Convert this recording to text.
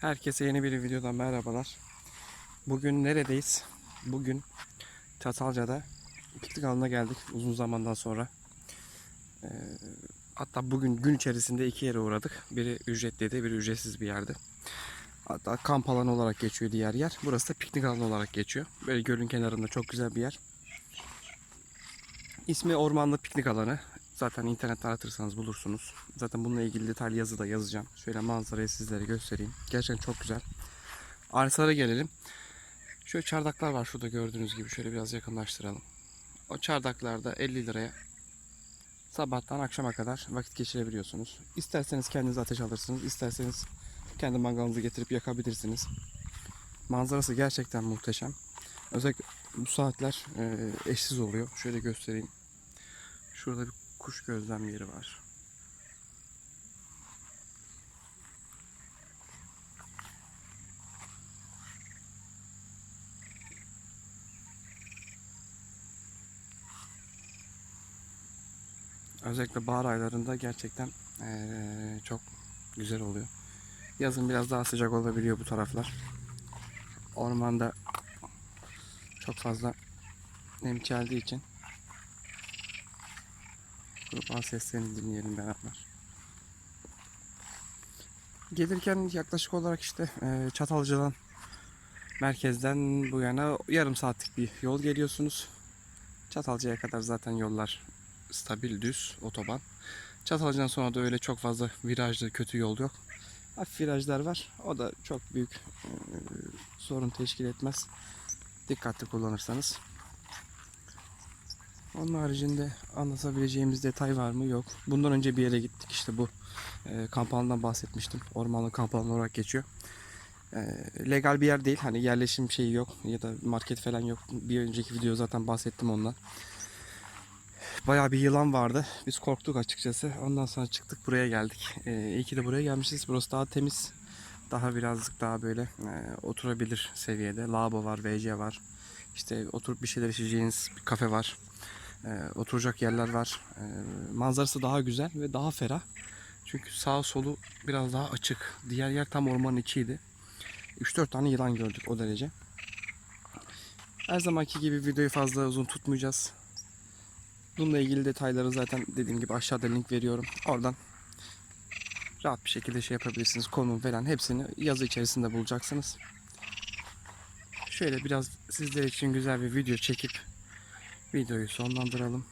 Herkese yeni bir videodan merhabalar. Bugün neredeyiz? Bugün Çatalca'da piknik alanına geldik uzun zamandan sonra. Ee, hatta bugün gün içerisinde iki yere uğradık. Biri ücretliydi, biri ücretsiz bir yerdi. Hatta kamp alanı olarak geçiyor diğer yer. Burası da piknik alanı olarak geçiyor. Böyle gölün kenarında çok güzel bir yer. İsmi Ormanlı Piknik Alanı. Zaten internette aratırsanız bulursunuz. Zaten bununla ilgili detaylı yazı da yazacağım. Şöyle manzarayı sizlere göstereyim. Gerçekten çok güzel. Arsalara gelelim. Şöyle çardaklar var şurada gördüğünüz gibi. Şöyle biraz yakınlaştıralım. O çardaklarda 50 liraya sabahtan akşama kadar vakit geçirebiliyorsunuz. İsterseniz kendiniz ateş alırsınız. isterseniz kendi mangalınızı getirip yakabilirsiniz. Manzarası gerçekten muhteşem. Özellikle bu saatler eşsiz oluyor. Şöyle göstereyim. Şurada bir kuş gözlem yeri var. Özellikle bahar aylarında gerçekten eee, çok güzel oluyor. Yazın biraz daha sıcak olabiliyor bu taraflar. Ormanda çok fazla nem geldiği için Kurban seslerini dinleyelim beraber. Gelirken yaklaşık olarak işte eee, Çatalca'dan merkezden bu yana yarım saatlik bir yol geliyorsunuz. Çatalca'ya kadar zaten yollar stabil düz otoban. Çatalca'dan sonra da öyle çok fazla virajlı kötü yol yok. Hafif virajlar var. O da çok büyük eee, sorun teşkil etmez. Dikkatli kullanırsanız. Onun haricinde anlatabileceğimiz detay var mı? Yok. Bundan önce bir yere gittik işte bu e, kamp alanından bahsetmiştim. Ormanlık kamp alanı olarak geçiyor. E, legal bir yer değil. Hani yerleşim şeyi yok ya da market falan yok. Bir önceki video zaten bahsettim ondan. Bayağı bir yılan vardı. Biz korktuk açıkçası. Ondan sonra çıktık buraya geldik. E, iyi ki de buraya gelmişiz. Burası daha temiz. Daha birazcık daha böyle e, oturabilir seviyede. Lavabo var, WC var. İşte oturup bir şeyler içeceğiniz bir kafe var. Ee, oturacak yerler var. Ee, manzarası daha güzel ve daha ferah. Çünkü sağ solu biraz daha açık. Diğer yer tam ormanın içiydi. 3-4 tane yılan gördük o derece. Her zamanki gibi videoyu fazla uzun tutmayacağız. Bununla ilgili detayları zaten dediğim gibi aşağıda link veriyorum. Oradan rahat bir şekilde şey yapabilirsiniz. Konum falan hepsini yazı içerisinde bulacaksınız. Şöyle biraz sizler için güzel bir video çekip videoyu sonlandıralım.